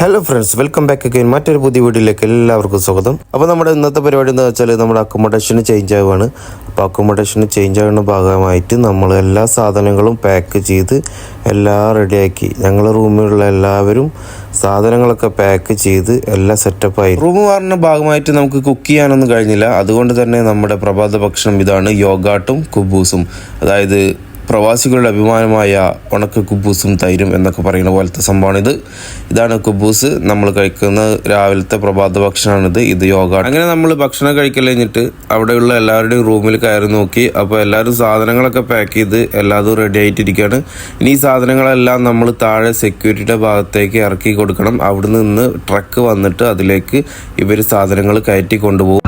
Hello friends welcome back again മറ്റൊരു പുതിയ വീഡിയോയിലേക്ക് എല്ലാവർക്കും സ്വാഗതം. അപ്പോൾ നമ്മുടെ ഇന്നത്തെ പരിപാടി എന്ന് വെച്ചാൽ നമ്മുടെ അക്കോമഡേഷന് ചേഞ്ച് ആവുകയാണ്. അപ്പോൾ അക്കോമഡേഷന് ചേഞ്ച് ആവുന്ന ഭാഗമായിട്ട് നമ്മൾ എല്ലാ സാധനങ്ങളും പാക്ക് ചെയ്ത് എല്ലാം റെഡിയാക്കി ഞങ്ങളുടെ റൂമിലുള്ള എല്ലാവരും സാധനങ്ങളൊക്കെ പാക്ക് ചെയ്ത് എല്ലാം സെറ്റപ്പായി റൂം വാറിന്റെ ഭാഗമായിട്ട് നമുക്ക് കുക്ക് ചെയ്യാനൊന്നും കഴിഞ്ഞില്ല. അതുകൊണ്ട് തന്നെ നമ്മുടെ പ്രഭാത ഭക്ഷണം ഇതാണ് യോഗാട്ടും കുബൂസും. അതായത് പ്രവാസികളുടെ അഭിമാനമായ ഉണക്ക കുബൂസും തൈരും എന്നൊക്കെ പറയുന്ന പോലത്തെ സംഭവമാണിത്. ഇത് ഇതാണ് കുബൂസ്. നമ്മൾ കഴിക്കുന്ന രാവിലത്തെ പ്രഭാത ഭക്ഷണമാണിത്. ഇത് യോഗ. അങ്ങനെ നമ്മൾ ഭക്ഷണം കഴിക്കൽ അവിടെയുള്ള എല്ലാവരുടെയും റൂമിൽ കയറി നോക്കി. അപ്പോൾ എല്ലാവരും സാധനങ്ങളൊക്കെ പാക്ക് ചെയ്ത് എല്ലാതും റെഡി ആയിട്ടിരിക്കുകയാണ്. ഇനി ഈ സാധനങ്ങളെല്ലാം നമ്മൾ താഴെ സെക്യൂരിറ്റിയുടെ ഭാഗത്തേക്ക് ഇറക്കി കൊടുക്കണം. അവിടെ നിന്ന് ട്രക്ക് വന്നിട്ട് അതിലേക്ക് ഇവർ സാധനങ്ങൾ കയറ്റി കൊണ്ടുപോകും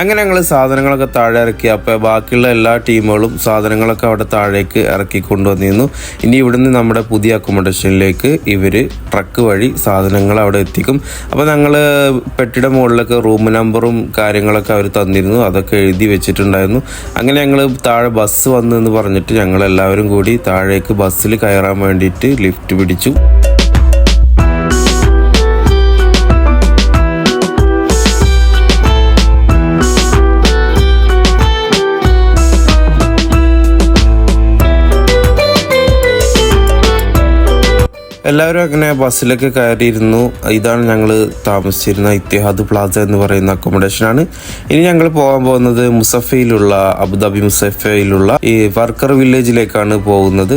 അങ്ങനെ ഞങ്ങൾ സാധനങ്ങളൊക്കെ താഴെ ഇറക്കി അപ്പോൾ ബാക്കിയുള്ള എല്ലാ ടീമുകളും സാധനങ്ങളൊക്കെ അവിടെ താഴേക്ക് ഇറക്കി കൊണ്ടുവന്നിരുന്നു. ഇനി ഇവിടുന്ന് നമ്മുടെ പുതിയ അക്കോമഡേഷനിലേക്ക് ഇവർ ട്രക്ക് വഴി സാധനങ്ങൾ അവിടെ എത്തിക്കും. അപ്പോൾ ഞങ്ങൾ പെട്ടിട മുകളിലൊക്കെ റൂം നമ്പറും കാര്യങ്ങളൊക്കെ അവർ തന്നിരുന്നു. അതൊക്കെ എഴുതി വെച്ചിട്ടുണ്ടായിരുന്നു. അങ്ങനെ ഞങ്ങൾ താഴെ ബസ് വന്നു എന്ന് പറഞ്ഞിട്ട് ഞങ്ങൾ എല്ലാവരും കൂടി താഴേക്ക് ബസ്സിൽ കയറാൻ വേണ്ടിയിട്ട് ലിഫ്റ്റ് പിടിച്ചു. എല്ലാവരും അങ്ങനെ ബസ്സിലൊക്കെ കയറിയിരുന്നു. ഇതാണ് ഞങ്ങൾ താമസിച്ചിരുന്ന ഇത്തിഹാദ് പ്ലാസ എന്ന് പറയുന്ന അക്കോമഡേഷനാണ് ഇനി ഞങ്ങൾ പോകാൻ പോകുന്നത് മുസഫയിലുള്ള അബുദാബി മുസഫയിലുള്ള ഈ വർക്കർ വില്ലേജിലേക്കാണ് പോകുന്നത്.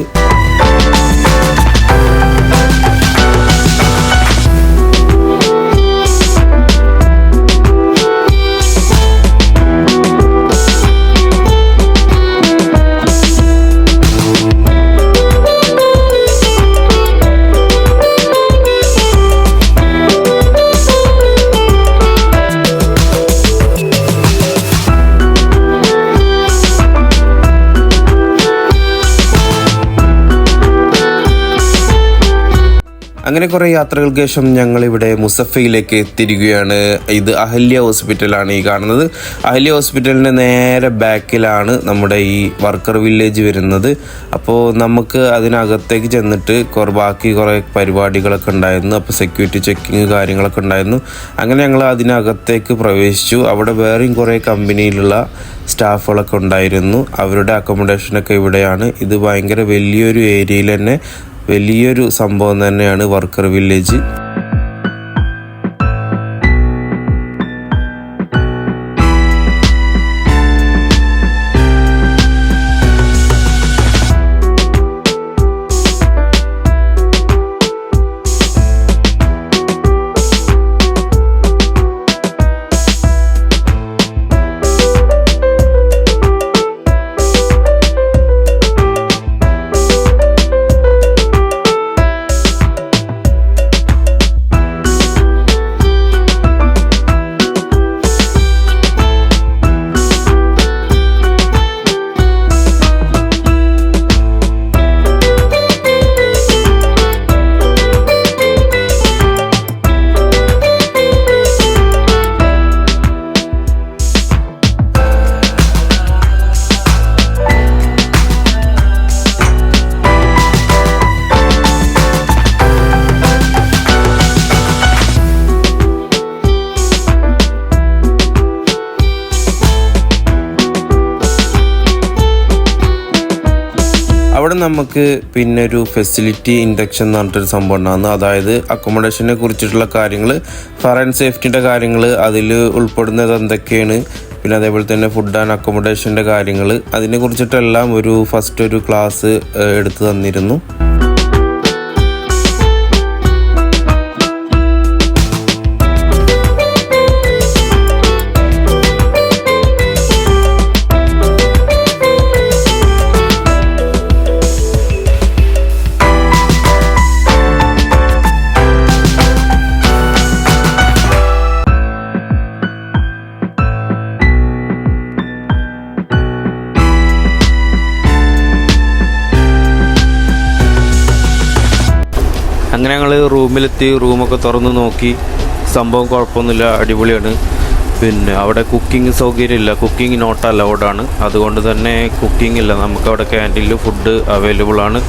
അങ്ങനെ കുറേ യാത്രകൾക്ക് ശേഷം ഞങ്ങൾ ഇവിടെ മുസഫയിലേക്ക് എത്തിയിരിക്കുകയാണ് ഇത് അഹല്യ ഹോസ്പിറ്റലാണ് ഈ കാണുന്നത്. അഹല്യ ഹോസ്പിറ്റലിന്റെ നേരെ ബാക്കിലാണ് നമ്മുടെ ഈ വർക്കർ വില്ലേജ് വരുന്നത്. അപ്പോൾ നമുക്ക് അതിനകത്തേക്ക് ചെന്നിട്ട് കുറേ ബാക്കി കുറേ പരിപാടികളൊക്കെ ഉണ്ടായിരുന്നു. അപ്പോൾ സെക്യൂരിറ്റി ചെക്കിങ് കാര്യങ്ങളൊക്കെ ഉണ്ടായിരുന്നു. അങ്ങനെ ഞങ്ങൾ അതിനകത്തേക്ക് പ്രവേശിച്ചു. അവിടെ വേറെയും കുറേ കമ്പനിയിലുള്ള സ്റ്റാഫുകളൊക്കെ ഉണ്ടായിരുന്നു. അവരുടെ അക്കോമഡേഷനൊക്കെ ഇവിടെയാണ്. ഇത് ഭയങ്കര വലിയൊരു ഏരിയയിൽ തന്നെ വലിയൊരു സംഭവം തന്നെയാണ് വർക്കർ വില്ലേജ്. അവിടെ നമുക്ക് പിന്നെ ഒരു ഫെസിലിറ്റി ഇൻഡക്ഷൻ എന്ന് പറഞ്ഞിട്ടൊരു സംഭവം ഉണ്ടാകുന്നു അതായത് അക്കോമഡേഷനെ കുറിച്ചിട്ടുള്ള കാര്യങ്ങൾ ഫയർ ആൻഡ് സേഫ്റ്റിന്റെ കാര്യങ്ങൾ അതിൽ ഉൾപ്പെടുന്നത് എന്തൊക്കെയാണ് പിന്നെ അതേപോലെ തന്നെ ഫുഡ് ആൻഡ് അക്കോമഡേഷന്റെ കാര്യങ്ങൾ അതിനെ കുറിച്ചിട്ടെല്ലാം ഒരു ഫസ്റ്റ് ഒരു ക്ലാസ് എടുത്തു തന്നിരുന്നു. അങ്ങനെ ഞങ്ങൾ റൂമിലെത്തി റൂമൊക്കെ തുറന്ന് നോക്കി. സംഭവം കുഴപ്പമൊന്നുമില്ല അടിപൊളിയാണ്. പിന്നെ അവിടെ കുക്കിംഗ് സൗകര്യമില്ല. കുക്കിംഗ് നോട്ട് ആണ്. അതുകൊണ്ട് തന്നെ കുക്കിംഗ് ഇല്ല. നമുക്ക് അവിടെ ക്യാന്റീനിൽ ഫുഡ് അവൈലബിൾ ആണ്.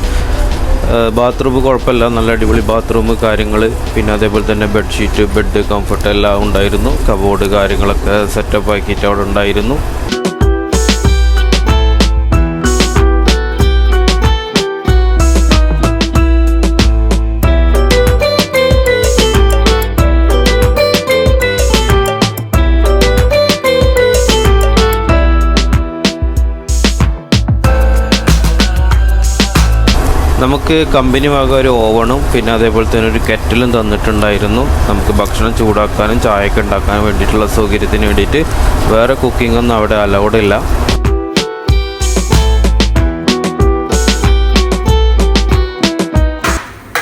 ബാത്റൂം കുഴപ്പമില്ല. നല്ല അടിപൊളി ബാത്റൂം കാര്യങ്ങൾ പിന്നെ അതേപോലെ തന്നെ ബെഡ്ഷീറ്റ് ബെഡ് കംഫർട്ട് എല്ലാം ഉണ്ടായിരുന്നു. കബോർഡ് കാര്യങ്ങളൊക്കെ സെറ്റപ്പ് ആക്കിയിട്ട് അവിടെ ഉണ്ടായിരുന്നു. നമുക്ക് കമ്പനി വക ഒരു ഓവണും പിന്നെ അതേപോലെ തന്നെ ഒരു കെറ്റലും തന്നിട്ടുണ്ടായിരുന്നു. നമുക്ക് ഭക്ഷണം ചൂടാക്കാനും ചായയൊക്കെ ഉണ്ടാക്കാനും വേണ്ടിയിട്ടുള്ള സൗകര്യത്തിന് വേണ്ടിയിട്ട്. വേറെ കുക്കിംഗ് ഒന്നും അവിടെ അലൗഡ് ഇല്ല.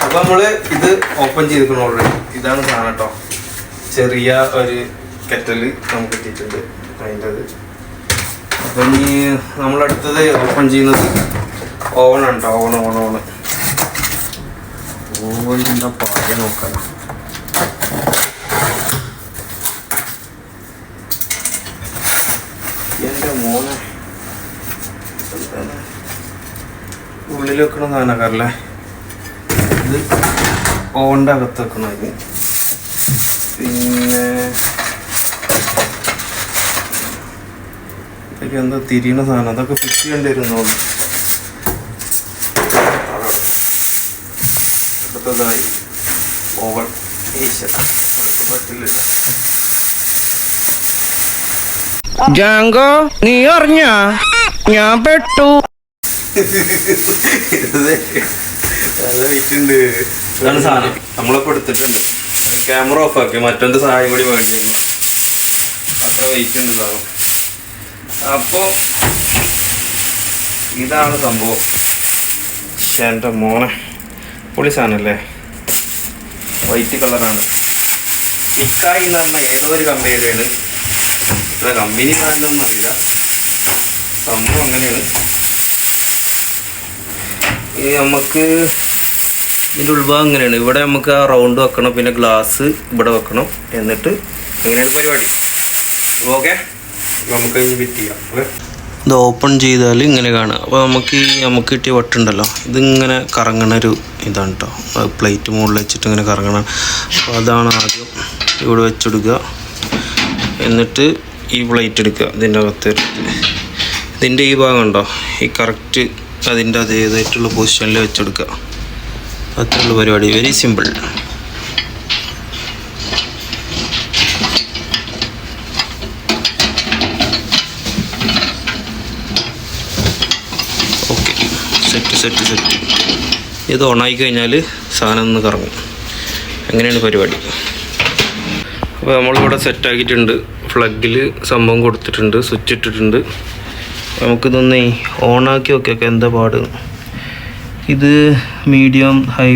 അപ്പോൾ നമ്മൾ ഇത് ഓപ്പൺ ചെയ്തിരിക്കണം ഓൾറെഡി ഇതാണ് സാധനം കേട്ടോ. ചെറിയ ഒരു കെറ്റൽ നമുക്ക് കിട്ടിയിട്ടുണ്ട് അതിന്റെ അപ്പം ഇനി നമ്മളടുത്തത് ഓപ്പൺ ചെയ്യുന്നത് ആണ് ഓവൺ ഓവൺ ഓവൺ ഓവണിന്റെ പാചകം നോക്കാം എന്റെ മോനെ? ഉള്ളിൽ വെക്കണ സാധനക്കാരല്ലേ ഇത് ഓവന്റെ അകത്ത് വെക്കണം ഇത്. പിന്നെ ഇതൊക്കെ എന്താ തിരിയണ സാധനം. അതൊക്കെ ഫിറ്റ് ചെയ്യേണ്ടി വരുന്നോളൂ അടുത്തതായി ഓവൻ ഈശ്വര പറ്റില്ല ജാങ്കോ നീ അറിഞ്ഞ? ഞാൻ പെട്ടു. നല്ല വെയിറ്റ് ഉണ്ട് ഇതാണ് സാധനം നമ്മളിപ്പോ എടുത്തിട്ടുണ്ട് ക്യാമറ ഓഫ് ആക്കി. മറ്റൊരു സഹായം കൂടി വേണ്ടിയിരുന്നു അത്ര വെയിറ്റ് ഉണ്ട് സാധനം. അപ്പോ ഇതാണ് സംഭവം. എന്റെ മോനെ. പൊളി സാധനല്ലേ വൈറ്റ് കളറാണ്. ഇക്കായി എന്ന് പറഞ്ഞ ഏതോ ഒരു കമ്പനിയുടെയാണ് ഇത്ര കമ്പനി ബ്രാൻഡൊന്നും അറിയില്ല. സംഭവം അങ്ങനെയാണ്. ഇനി നമുക്ക് ഇതിന്റെ ഉൾഭാഗം ഇങ്ങനെയാണ് ഇവിടെ നമുക്ക് ആ റൗണ്ട് വെക്കണം പിന്നെ ഗ്ലാസ് ഇവിടെ വെക്കണം. എന്നിട്ട് അങ്ങനെയാണ് പരിപാടി. ഓക്കെ നമുക്ക് ഫിറ്റ് ചെയ്യാം. ഓക്കെ ഇത് ഓപ്പൺ ചെയ്താൽ ഇങ്ങനെ കാണുക അപ്പോൾ നമുക്ക് ഈ നമുക്ക് കിട്ടിയ വട്ടുണ്ടല്ലോ ഇതിങ്ങനെ കറങ്ങണ ഒരു ഇതാണ് കേട്ടോ പ്ലേറ്റ് മുകളിൽ വെച്ചിട്ട് ഇങ്ങനെ കറങ്ങണം. അപ്പോൾ അതാണ് ആദ്യം ഇവിടെ വെച്ചെടുക്കുക. എന്നിട്ട് ഈ പ്ലേറ്റ് എടുക്കുക. ഇതിന്റെ അകത്ത് ഇതിന്റെ ഈ ഭാഗം ഉണ്ടോ? ഈ കറക്റ്റ് അതിന്റെ അതേതായിട്ടുള്ള പൊസിഷനിൽ വെച്ചെടുക്കുക. അത്രയുള്ള പരിപാടി. Very simple okay set set. ഇത് ഓണായി കഴിഞ്ഞാൽ സാധനം ഒന്ന് കറങ്ങും. അങ്ങനെയാണ് പരിപാടി. അപ്പോൾ നമ്മളിവിടെ സെറ്റാക്കിയിട്ടുണ്ട് ഫ്ലഗിൽ സംഭവം കൊടുത്തിട്ടുണ്ട് സ്വിച്ച് ഇട്ടിട്ടുണ്ട്. നമുക്കിതൊന്ന് ഓണാക്കി നോക്കിയൊക്കെ എന്താ പാട്. ഇത് മീഡിയം ഹൈ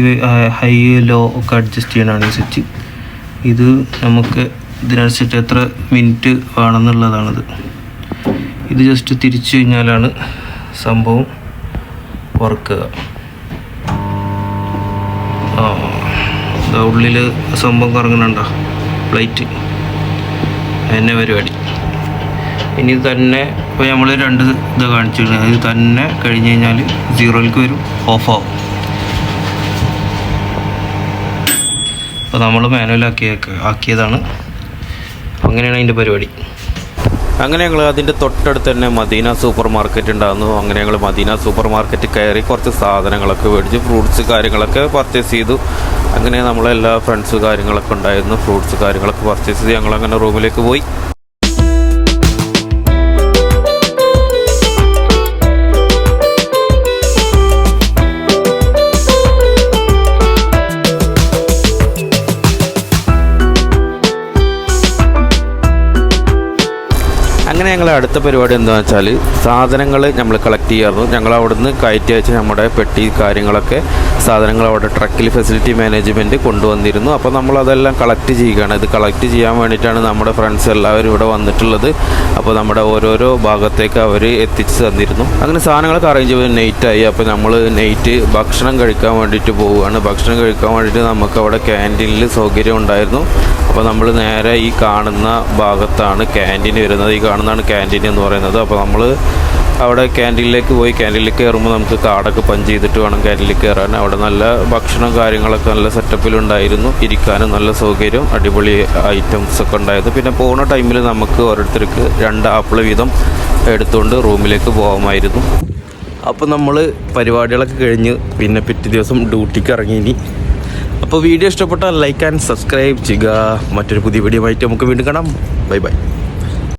ഹൈ ലോ ഒക്കെ അഡ്ജസ്റ്റ് ചെയ്യണമാണ് ഈ സ്വിച്ച് ഇത് നമുക്ക് ഇതിനനുസരിച്ച് എത്ര മിനിറ്റ് വേണമെന്നുള്ളതാണിത് ഇത് ജസ്റ്റ് തിരിച്ചു കഴിഞ്ഞാലാണ് സംഭവം. വർക്ക് ഉള്ളിൽ സംഭവം കറങ്ങുന്നുണ്ട? പ്ലേറ്റ് എന്നെ പരിപാടി. ഇനി തന്നെ ഇപ്പോൾ നമ്മൾ രണ്ട് ഇത് കാണിച്ചിട്ടുണ്ട് ഇത് തന്നെ കഴിഞ്ഞ് കഴിഞ്ഞാൽ സീറോയിലേക്ക് വരും. ഓഫാവും അപ്പോൾ നമ്മൾ മാനുവലാക്കി ആക്കിയതാണ്. അങ്ങനെയാണ് അതിന്റെ പരിപാടി. അങ്ങനെ ഞങ്ങൾ അതിന്റെ തൊട്ടടുത്ത് തന്നെ മദീന സൂപ്പർ മാർക്കറ്റ് ഉണ്ടായിരുന്നു. അങ്ങനെ ഞങ്ങൾ മദീന സൂപ്പർ മാർക്കറ്റ് കയറി കുറച്ച് സാധനങ്ങളൊക്കെ മേടിച്ച് ഫ്രൂട്ട്സ് കാര്യങ്ങളൊക്കെ പർച്ചേസ് ചെയ്തു. അങ്ങനെ നമ്മളെല്ലാ ഫ്രണ്ട്സ് കാര്യങ്ങളൊക്കെ ഉണ്ടായിരുന്നു. ഫ്രൂട്ട്സ് കാര്യങ്ങളൊക്കെ പർച്ചേസ് ചെയ്ത് ഞങ്ങളങ്ങനെ റൂമിലേക്ക് പോയി. ഞങ്ങളെ അടുത്ത പരിപാടി എന്താണെന്ന് വെച്ചാൽ സാധനങ്ങൾ നമ്മൾ കളക്ട് ചെയ്യാറുണ്ട്. ഞങ്ങൾ അവിടുന്ന് കയറ്റി അയച്ച് നമ്മുടെ പെട്ടി കാര്യങ്ങളൊക്കെ സാധനങ്ങൾ അവിടെ ട്രക്കിൽ ഫെസിലിറ്റി മാനേജ്മെന്റ് കൊണ്ടുവന്നിരുന്നു. അപ്പോൾ നമ്മളതെല്ലാം കളക്ട് ചെയ്യുകയാണ്. ഇത് കളക്ട് ചെയ്യാൻ വേണ്ടിയിട്ടാണ് നമ്മുടെ ഫ്രണ്ട്സ് എല്ലാവരും ഇവിടെ വന്നിട്ടുള്ളത്. അപ്പോൾ നമ്മുടെ ഓരോരോ ഭാഗത്തേക്ക് അവർ എത്തിച്ച് തന്നിരുന്നു. അങ്ങനെ സാധനങ്ങളൊക്കെ അറേഞ്ച് ചെയ്ത് നൈറ്റായി അപ്പോൾ നമ്മൾ നൈറ്റ് ഭക്ഷണം കഴിക്കാൻ വേണ്ടിയിട്ട് പോവുകയാണ്. ഭക്ഷണം കഴിക്കാൻ വേണ്ടിയിട്ട് നമുക്ക് അവിടെ ക്യാന്റീനിൽ സൗകര്യം ഉണ്ടായിരുന്നു. അപ്പോൾ നമ്മൾ നേരെ ഈ കാണുന്ന ഭാഗത്താണ് ക്യാന്റീൻ വരുന്നത്. ഈ കാണുന്നതാണ് ക്യാന്റീൻ എന്ന് പറയുന്നത്. അപ്പോൾ നമ്മൾ അവിടെ ക്യാന്റീനിലേക്ക് പോയി. ക്യാന്റീനിലേക്ക് കയറുമ്പോൾ നമുക്ക് കാർഡൊക്കെ പഞ്ച് ചെയ്തിട്ട് വേണം ക്യാന്റീനിലേക്ക് കയറാൻ. അവിടെ നല്ല ഭക്ഷണം കാര്യങ്ങളൊക്കെ നല്ല സെറ്റപ്പിലുണ്ടായിരുന്നു ഇരിക്കാനും നല്ല സൗകര്യം അടിപൊളി ഐറ്റംസ് ഒക്കെ ഉണ്ടായിരുന്നു. പിന്നെ പോകുന്ന ടൈമിൽ നമുക്ക് ഓരോരുത്തർക്ക് രണ്ട് ആപ്പിൾ വീതം എടുത്തുകൊണ്ട് റൂമിലേക്ക് പോകാമായിരുന്നു അപ്പോൾ നമ്മൾ പരിപാടികളൊക്കെ കഴിഞ്ഞ് പിന്നെ പിറ്റേ ദിവസം ഡ്യൂട്ടിക്ക് ഇറങ്ങി ഇനി. അപ്പോൾ വീഡിയോ ഇഷ്ടപ്പെട്ടാൽ ലൈക്ക് ആൻഡ് സബ്സ്ക്രൈബ് ചെയ്യുക. മറ്റൊരു പുതിയ വീഡിയോ ആയിട്ട് നമുക്ക് വീണ്ടും കാണാം. Bye bye